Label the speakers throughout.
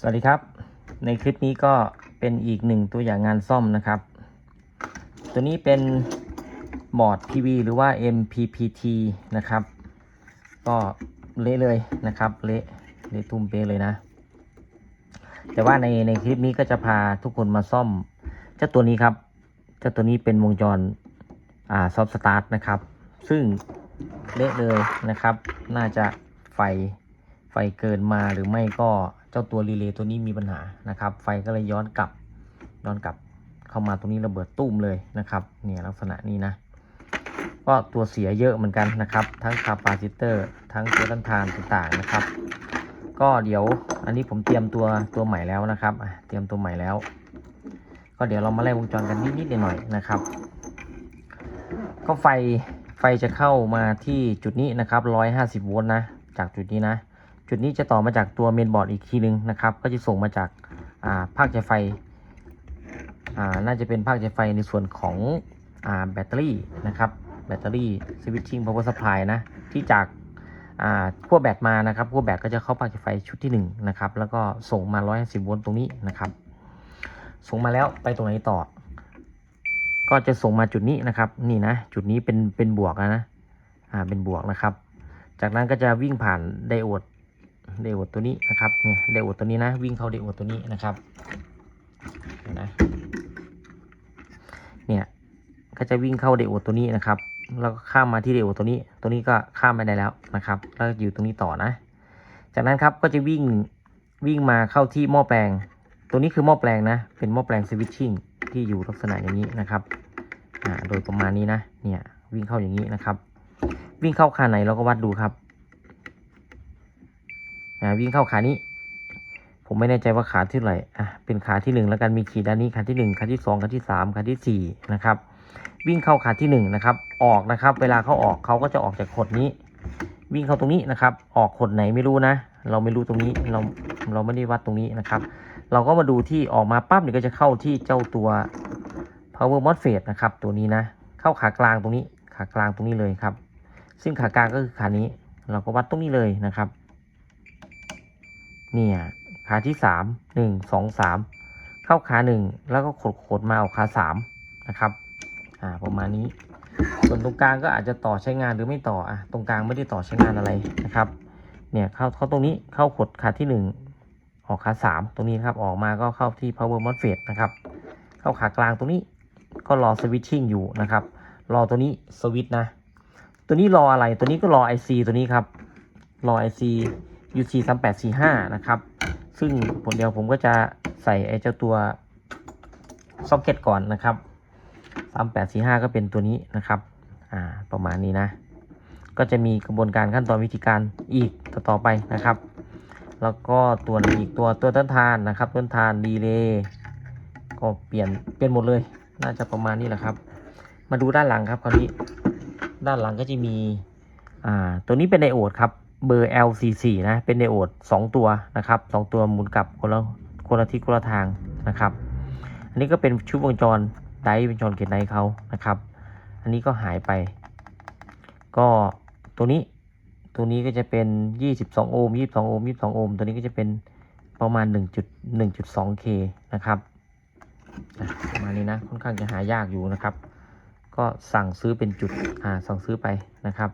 Speaker 1: สวัสดีครับ ในคลิปนี้ก็เป็นอีกหนึ่งตัวอย่างงานซ่อมนะครับ ตัวนี้เป็นบอร์ด PV หรือว่า MPPT นะครับ ก็เละเลยนะครับ เละเละตุ้มเปเลยนะ แต่ว่าในในคลิปนี้ก็จะพาทุกคนมาซ่อมเจ้าตัวนี้ครับเจ้าตัวนี้เป็นวงจรอ่าซอฟสตาร์ทนะครับ ซึ่งเละเลยนะครับ น่าจะไฟไฟเกินมาหรือไม่ก็ เจ้าตัวรีเลย์ตัวนี้มีปัญหานะครับ ไฟก็เลยย้อนกลับย้อนกลับเข้ามาตรงนี้ระเบิดตุ้มเลยนะครับเนี่ยลักษณะนี้นะ ก็ตัวเสียเยอะเหมือนกันนะครับ ทั้งคาปาซิเตอร์ ทั้งตัวต้านทานต่างๆนะครับ ก็เดี๋ยวอันนี้ผมเตรียมตัวตัวใหม่แล้วนะครับเตรียมตัวใหม่แล้ว ก็เดี๋ยวเรามาไล่วงจรกันนิดๆหน่อยๆนะครับ ก็ไฟไฟจะเข้ามาที่จุดนี้นะครับ150โวลต์นะ จากจุดนี้นะ จุดนี้จะต่อมาจากตัวเมนบอร์ดอีกทีนึงนะครับ ก็จะส่งมาจากาภาคจ่ายไฟ น่าจะเป็นภาคจ่ายไฟในส่วนของอแบตเตอรี่นะครับ แบตเตอรี่สวิตชิ่งพาวเวอร์สปายนะ ที่จากขั้วแบตมานะครับขั้วแบตก็จะเข้าภาคจ่ายไฟชุดที่1นงนะครับ แล้วก็ส่งมา 150 โวลต์ตรงนี้นะครับ ส่งมาแล้วไปตรงไหนต่อ ก็จะส่งมาจุดนี้นะครับ นี่นะ จุดนี้เป็นเป็นบวกนะนะอ่า เป็นบวกนะครับ จากนั้นก็จะวิ่งผ่านไดโอด ไดโอดตัวนี้นะครับเนี่ยไดโอดตัวนี้นะ วิ่งเข้าไดโอดตัวนี้นะครับเห็นะเนี่ยก็จะวิ่งเข้าไดโอดตัวนี้นะครับแล้วก็ข้ามมาที่ไดโอดตัวนี้ ตัวนี้ก็ข้ามไปได้แล้วนะครับแล้วอยู่ตรงนี้ต่อนะ จากนั้นครับก็จะวิ่งวิ่งมาเข้าที่หม้อแปลง ตัวนี้คือหม้อแปลงนะ เป็นหม้อแปลงสวิตชิ่งที่อยู่ลักษณะอย่างนี้นะครับอ่าโดยประมาณนี้นะเนี่ยวิ่งเข้าอย่างนี้นะครับ วิ่งเข้าขาไหนเราก็วัดดูครับ อ่าวิ่งเข้าขานี้ ผมไม่แน่ใจว่าขาที่ไหร่อะเป็นขาที่หนึ่งแล้วกันมีขีดด้านนี้ขาที่หนึ่งขาที่สองขาที่สามขาที่สี่นะครับ วิ่งเข้าขาที่หนึ่งนะครับ ออกนะครับ เวลาเขาออกเขาก็จะออกจากขดนี้ วิ่งเข้าตรงนี้นะครับ ออกขดไหนไม่รู้นะ เราไม่รู้ตรงนี้เราเราไม่ได้วัดตรงนี้นะครับ เราก็มาดูที่ออกมาปั๊บเนี่ยก็จะเข้าที่เจ้าตัว power MOSFET นะครับ ตัวนี้นะ เข้าขากลางตรงนี้ ขากลางตรงนี้เลยครับ ซึ่งขากลางก็คือขานี้ เราก็วัดตรงนี้เลยนะครับ เนี่ยขาที่สามหนึ่งสองสามเข้าขาหนึ่งแล้วก็ขดขดมาออกขาสามนะครับอ่าประมาณนี้ ส่วนตรงกลางก็อาจจะต่อใช้งานหรือไม่ต่ออะตรงกลางไม่ได้ต่อใช้งานอะไรนะครับ เนี่ยเข้าเข้าตรงนี้เข้าขดขาที่หนึ่งออกขาสามตรงนี้นะครับออกมาก็เข้าที่ power MOSFET นะครับ เข้าขากลางตรงนี้ก็รอสวิตชิ่งอยู่นะครับ รอตัวนี้สวิตนะ ตัวนี้รออะไรตัวนี้ก็รอ IC ตัวนี้ครับ รอ IC UC 3 8 4 5นะครับ ซึ่งผลเดียวผมก็จะใส่ไอ้เจ้าตัวซ็อกเก็ตก่อนนะครับ3 8 4 5 ก็เป็นตัวนี้นะครับ อ่า ประมาณนี้นะ ก็จะมีกระบวนการขั้นตอนวิธีการอีกต่อๆไปนะครับ แล้วก็ตัวอีกตัวตัวต้นทานนะครับ ต้นทานดีเลย์ก็เปลี่ยนเปลี่ยนหมดเลย น่าจะประมาณนี้แหละครับ มาดูด้านหลังครับคราวนี้ ด้านหลังก็จะมี อ่า ตัวนี้เป็นไดโอดครับ เบอร์ LC4 นะ เป็นไดโอด 2 ตัวนะครับ 2 ตัวหมุนกลับคนละคนละทิศคนละทางนะครับ อันนี้ก็เป็นชุดวงจรไดร์เป็นจรเกตไดร์เขานะครับ อันนี้ก็หายไป ก็ตัวนี้ตัวนี้ก็จะเป็น 22 โอห์ม 22 โอห์ม 22 โอห์ม ตัวนี้ก็จะเป็นประมาณ 1.1.2K นะครับประมาณนี้นะ ค่อนข้างจะหายากอยู่นะครับ ก็สั่งซื้อเป็นจุด อ่า สั่งซื้อไปนะครับ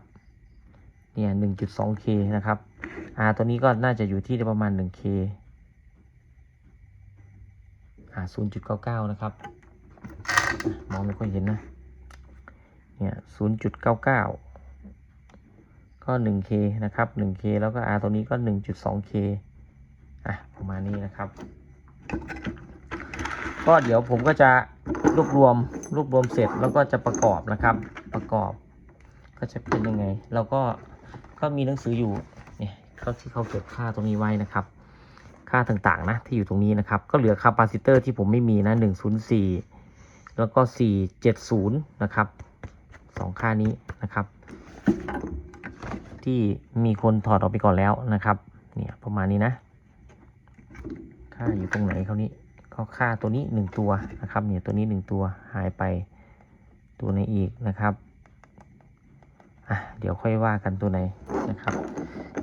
Speaker 1: เนี่ย 1.2K นะครับอ่าตัวนี้ก็น่าจะอยู่ที่ประมาณ 1K อ่า0.99 นะครับ มองไม่ค่อยเห็นนะ เนี่ย 0.99 ก็ 1K นะครับ 1K แล้วก็ R ตัวนี้ก็ 1.2K อะ ประมาณนี้นะครับ ก็เดี๋ยวผมก็จะรวบรวมรวบรวมเสร็จแล้วก็จะประกอบนะครับ ประกอบ ก็จะเป็นยังไง แล้วก็ ก็มีหนังสืออยู่เนี่ยเขาที่เขาเก็บค่าตรงนี้ไว้นะครับ ค่าต่างๆนะที่อยู่ตรงนี้นะครับ ก็เหลือคาปาซิเตอร์ที่ผมไม่มีนะ104แล้วก็470นะครับสองค่านี้นะครับ ที่มีคนถอดออกไปก่อนแล้วนะครับ เนี่ยประมาณนี้นะ ค่าอยู่ตรงไหนเขานี้เขาค่าตัวนี้หนึ่งตัวนะครับ เนี่ยตัวนี้หนึ่งตัวหายไปตัวในอีกนะครับ อะเดี๋ยวค่อยว่ากันตัวไหนนะครับ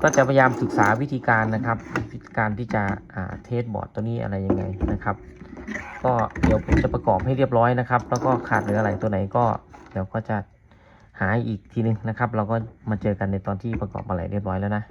Speaker 1: ก็จะพยายามศึกษาวิธีการนะครับ วิธีการที่จะอ่าเทสบอร์ดตัวนี้อะไรยังไงนะครับ ก็เดี๋ยวผมจะประกอบให้เรียบร้อยนะครับ แล้วก็ขาดเหลืออะไรตัวไหนก็ เดี๋ยวก็จะหาอีกทีนึงนะครับ เราก็มาเจอกันในตอนที่ประกอบอะไรเรียบร้อยแล้วนะ